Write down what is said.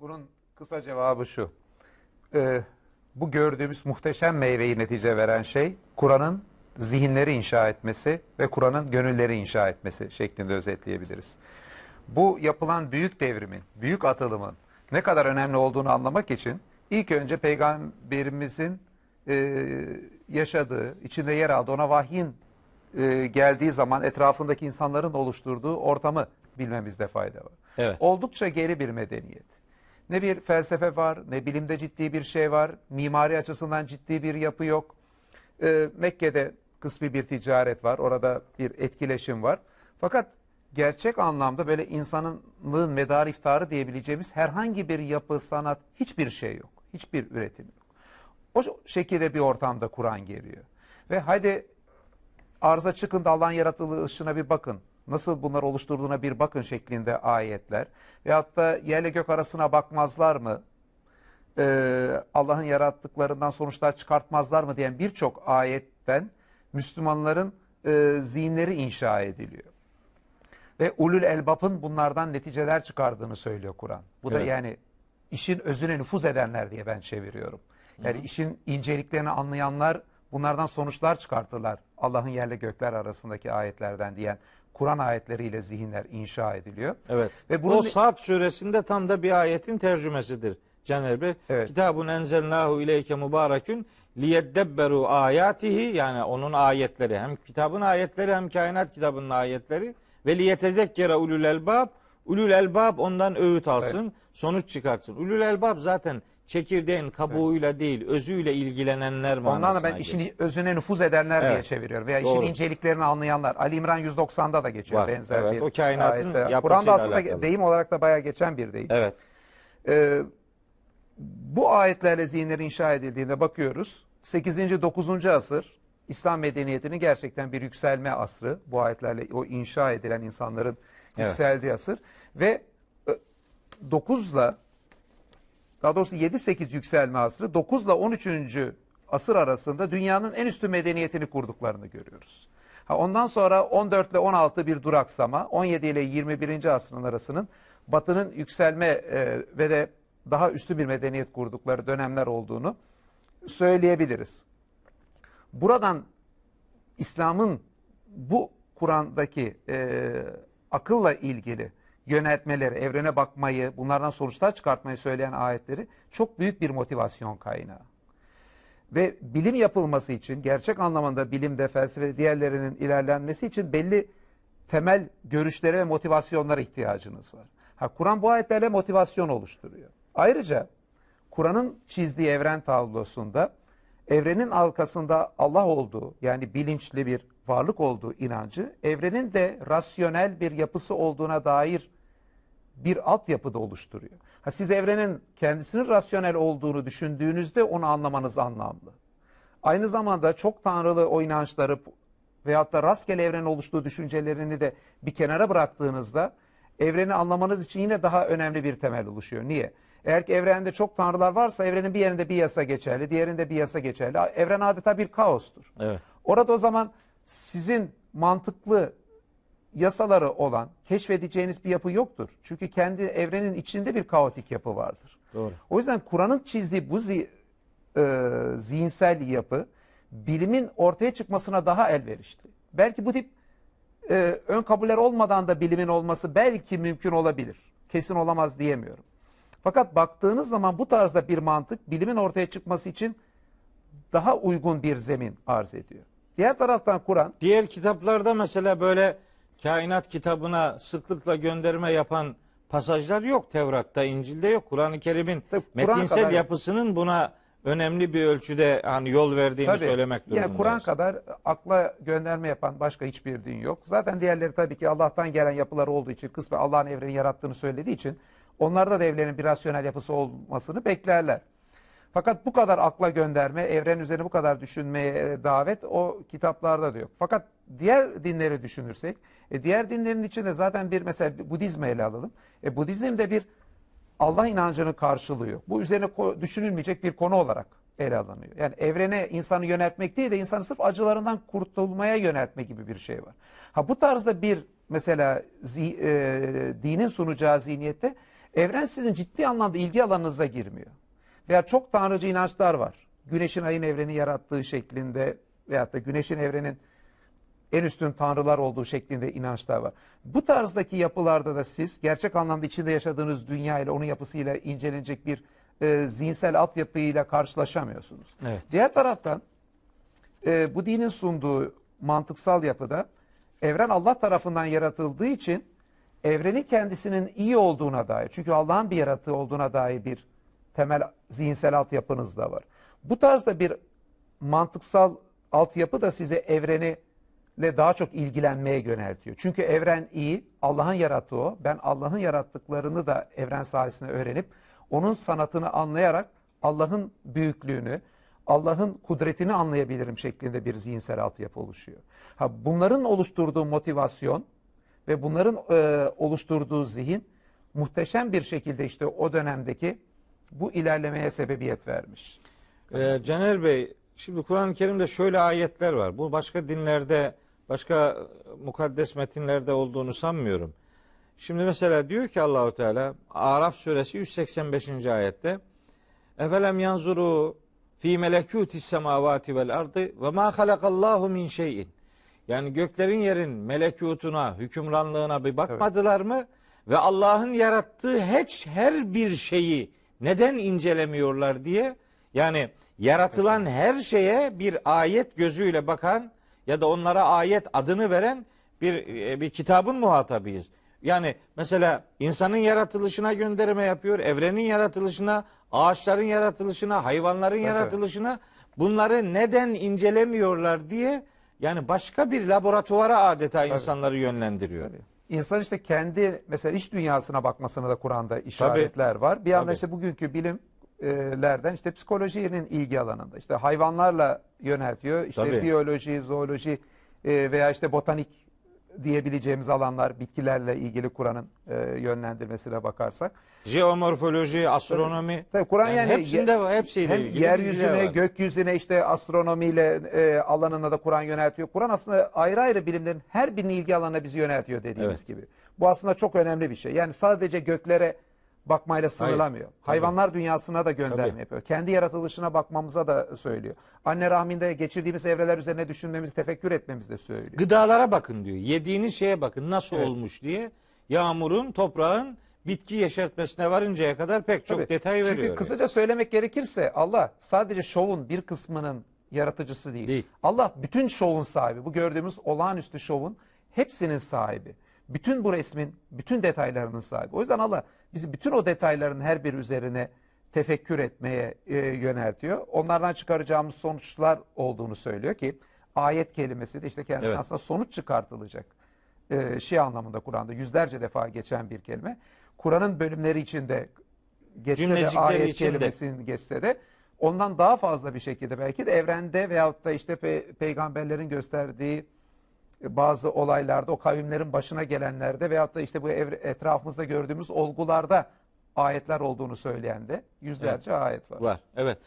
Bunun kısa cevabı şu. Ee, bu gördüğümüz muhteşem meyveyi netice veren şey Kur'an'ın zihinleri inşa etmesi ve Kur'an'ın gönülleri inşa etmesi şeklinde özetleyebiliriz. Bu yapılan büyük devrimin, büyük atılımın ne kadar önemli olduğunu anlamak için ilk önce peygamberimizin e, yaşadığı, içinde yer aldığı, ona vahyin e, geldiği zaman etrafındaki insanların oluşturduğu ortamı bilmemizde fayda var. Evet. Oldukça geri bir medeniyet. Ne bir felsefe var, ne bilimde ciddi bir şey var, mimari açısından ciddi bir yapı yok. Ee, Mekke'de kısmi bir ticaret var, orada bir etkileşim var. Fakat gerçek anlamda böyle insanlığın medar iftarı diyebileceğimiz herhangi bir yapı, sanat, hiçbir şey yok. Hiçbir üretim yok. O şekilde bir ortamda Kur'an geliyor. Ve haydi arıza çıkın da Allah'ın yaratılışına bir bakın. Nasıl bunları oluşturduğuna bir bakın şeklinde ayetler. Veyahut da yerle gök arasına bakmazlar mı? Ee, Allah'ın yarattıklarından sonuçlar çıkartmazlar mı diyen birçok ayetten Müslümanların e, zihinleri inşa ediliyor. Ve ulul elbapın bunlardan neticeler çıkardığını söylüyor Kur'an. Bu da Evet. yani işin özüne nüfuz edenler diye ben çeviriyorum. Yani işin inceliklerini anlayanlar bunlardan sonuçlar çıkartırlar. Allah'ın yerle gökler arasındaki ayetlerden diyen Kur'an ayetleriyle zihinler inşa ediliyor. Evet. Ve bunun o Sad suresinde tam da bir ayetin tercümesidir Caner Bey. Evet. Kitabun enzelnahu ileyke mübarekün liyeddebberu ayatihi yani onun ayetleri hem kitabın ayetleri hem kainat kitabının ayetleri ve liyetezekkere ulul elbab ulul elbab ondan öğüt alsın, sonuç çıkartsın. Ulul elbab zaten çekirdeğin kabuğuyla değil, özüyle ilgilenenler manasına Ondan da ben işin özüne nüfuz edenler diye Evet. çeviriyorum. Veya işin Doğru. inceliklerini anlayanlar. Ali İmran 190'da da geçiyor Var. benzer Evet, bir o kainatın ayette. Kur'an'da aslında alakalı. deyim olarak da bayağı geçen bir deyim. Evet. Ee, bu ayetlerle zihinleri inşa edildiğinde bakıyoruz. 8. 9. asır İslam medeniyetinin gerçekten bir yükselme asrı. Bu ayetlerle o inşa edilen insanların Evet. yükseldiği asır. Ve 9 ile daha doğrusu 7-8 yükselme asrı 9 ile 13. asır arasında dünyanın en üstün medeniyetini kurduklarını görüyoruz. Ha, ondan sonra 14 ile 16 bir duraksama, 17 ile 21. asrın arasının batının yükselme e, ve de daha üstün bir medeniyet kurdukları dönemler olduğunu söyleyebiliriz. Buradan İslam'ın bu Kur'an'daki e, akılla ilgili yöneltmeleri, evrene bakmayı, bunlardan sonuçlar çıkartmayı söyleyen ayetleri çok büyük bir motivasyon kaynağı. Ve bilim yapılması için, gerçek anlamında bilimde, felsefede diğerlerinin ilerlenmesi için belli temel görüşlere ve motivasyonlara ihtiyacınız var. Ha, Kur'an bu ayetlerle motivasyon oluşturuyor. Ayrıca Kur'an'ın çizdiği evren tablosunda evrenin arkasında Allah olduğu yani bilinçli bir varlık olduğu inancı evrenin de rasyonel bir yapısı olduğuna dair bir altyapı da oluşturuyor. Ha, siz evrenin kendisinin rasyonel olduğunu düşündüğünüzde onu anlamanız anlamlı. Aynı zamanda çok tanrılı o inançları veyahut da rastgele evrenin oluştuğu düşüncelerini de bir kenara bıraktığınızda evreni anlamanız için yine daha önemli bir temel oluşuyor. Niye? Eğer ki evrende çok tanrılar varsa evrenin bir yerinde bir yasa geçerli, diğerinde bir yasa geçerli. Evren adeta bir kaostur. Evet. Orada o zaman sizin mantıklı yasaları olan keşfedeceğiniz bir yapı yoktur. Çünkü kendi evrenin içinde bir kaotik yapı vardır. Doğru. O yüzden Kur'an'ın çizdiği bu zi- e, zihinsel yapı bilimin ortaya çıkmasına daha elverişli. Belki bu tip e, ön kabuller olmadan da bilimin olması belki mümkün olabilir. Kesin olamaz diyemiyorum. Fakat baktığınız zaman bu tarzda bir mantık bilimin ortaya çıkması için daha uygun bir zemin arz ediyor. Diğer taraftan Kur'an Diğer kitaplarda mesela böyle kainat kitabına sıklıkla gönderme yapan pasajlar yok Tevrat'ta, İncil'de yok. Kur'an-ı Kerim'in Tabii Kur'an metinsel kadar- yapısının buna önemli bir ölçüde hani yol verdiğini Tabii. söylemek durumundayız. Yani Kur'an kadar akla gönderme yapan başka hiçbir din yok. Zaten diğerleri tabii ki Allah'tan gelen yapılar olduğu için, kısmen Allah'ın evreni yarattığını söylediği için onlarda da evrenin bir rasyonel yapısı olmasını beklerler. Fakat bu kadar akla gönderme, evren üzerine bu kadar düşünmeye e, davet o kitaplarda da yok. Fakat diğer dinleri düşünürsek, e, diğer dinlerin içinde zaten bir mesela Budizmi ele alalım. E, Budizm'de bir Allah inancının karşılığı yok. Bu üzerine düşünülmeyecek bir konu olarak ele alınıyor. Yani evrene insanı yöneltmek değil de insanı sırf acılarından kurtulmaya yöneltme gibi bir şey var. Ha bu tarzda bir mesela zi- e, dinin sunacağı zihniyette Evren sizin ciddi anlamda ilgi alanınıza girmiyor. Veya çok tanrıcı inançlar var. Güneşin ayın evreni yarattığı şeklinde veyahut da güneşin evrenin en üstün tanrılar olduğu şeklinde inançlar var. Bu tarzdaki yapılarda da siz gerçek anlamda içinde yaşadığınız dünya ile onun yapısıyla incelenecek bir e, zihinsel altyapıyla karşılaşamıyorsunuz. Evet. Diğer taraftan e, bu dinin sunduğu mantıksal yapıda evren Allah tarafından yaratıldığı için evrenin kendisinin iyi olduğuna dair çünkü Allah'ın bir yaratığı olduğuna dair bir temel zihinsel altyapınız da var. Bu tarzda bir mantıksal altyapı da size evreni ile daha çok ilgilenmeye yöneltiyor. Çünkü evren iyi, Allah'ın yarattığı o. Ben Allah'ın yarattıklarını da evren sayesinde öğrenip onun sanatını anlayarak Allah'ın büyüklüğünü, Allah'ın kudretini anlayabilirim şeklinde bir zihinsel altyapı oluşuyor. Ha bunların oluşturduğu motivasyon ve bunların e, oluşturduğu zihin muhteşem bir şekilde işte o dönemdeki bu ilerlemeye sebebiyet vermiş. Ee, Caner Bey, şimdi Kur'an-ı Kerim'de şöyle ayetler var. Bu başka dinlerde, başka mukaddes metinlerde olduğunu sanmıyorum. Şimdi mesela diyor ki Allahu Teala Araf suresi 185. ayette Efelem yanzuru fi melekutis semavati vel ardı ve ma halakallahu min şeyin. Yani göklerin yerin melekutuna, hükümranlığına bir bakmadılar mı? Ve Allah'ın yarattığı hiç her bir şeyi neden incelemiyorlar diye. Yani yaratılan her şeye bir ayet gözüyle bakan ya da onlara ayet adını veren bir e, bir kitabın muhatabıyız. Yani mesela insanın yaratılışına gönderme yapıyor, evrenin yaratılışına, ağaçların yaratılışına, hayvanların Evet, yaratılışına. Bunları neden incelemiyorlar diye yani başka bir laboratuvara adeta insanları yönlendiriyor. İnsan işte kendi mesela iç dünyasına bakmasına da Kur'an'da işaretler var. Bir yandan Tabii. işte bugünkü bilimlerden işte psikolojinin ilgi alanında işte hayvanlarla yöneltiyor. İşte Tabii. biyoloji, zooloji e, veya işte botanik diyebileceğimiz alanlar bitkilerle ilgili Kur'an'ın e, yönlendirmesine bakarsak. Jeomorfoloji, astronomi. Tabii Kur'an yani, yani, hepsinde var, hepsiyle hem ilgili yeryüzüne, gökyüzüne işte astronomiyle e, alanına da Kur'an yöneltiyor. Kur'an aslında ayrı ayrı bilimlerin her birinin ilgi alanına bizi yöneltiyor dediğimiz Evet. gibi. Bu aslında çok önemli bir şey. Yani sadece göklere bakmayla sınırlamıyor. Hayvanlar dünyasına da gönderme Tabii. yapıyor. Kendi yaratılışına bakmamıza da söylüyor. Anne rahminde geçirdiğimiz evreler üzerine düşünmemizi, tefekkür etmemizi de söylüyor. Gıdalara bakın diyor. Yediğiniz şeye bakın nasıl Evet. olmuş diye. Yağmurun, toprağın bitki yeşertmesine varıncaya kadar pek çok Tabii. detay veriyor. Çünkü kısaca söylemek gerekirse Allah sadece şovun bir kısmının yaratıcısı değil. Değil. Allah bütün şovun sahibi. Bu gördüğümüz olağanüstü şovun hepsinin sahibi. Bütün bu resmin bütün detaylarının sahibi. O yüzden Allah bizi bütün o detayların her bir üzerine tefekkür etmeye e, yöneltiyor. Onlardan çıkaracağımız sonuçlar olduğunu söylüyor ki ayet kelimesi de işte kendisi Evet. aslında sonuç çıkartılacak e, şey anlamında Kur'an'da yüzlerce defa geçen bir kelime. Kur'an'ın bölümleri içinde geçse de ayet içinde. kelimesini geçse de ondan daha fazla bir şekilde belki de evrende veyahut da işte pe- peygamberlerin gösterdiği bazı olaylarda o kavimlerin başına gelenlerde veyahut da işte bu etrafımızda gördüğümüz olgularda ayetler olduğunu söyleyen de yüzlerce ayet var. var. Evet.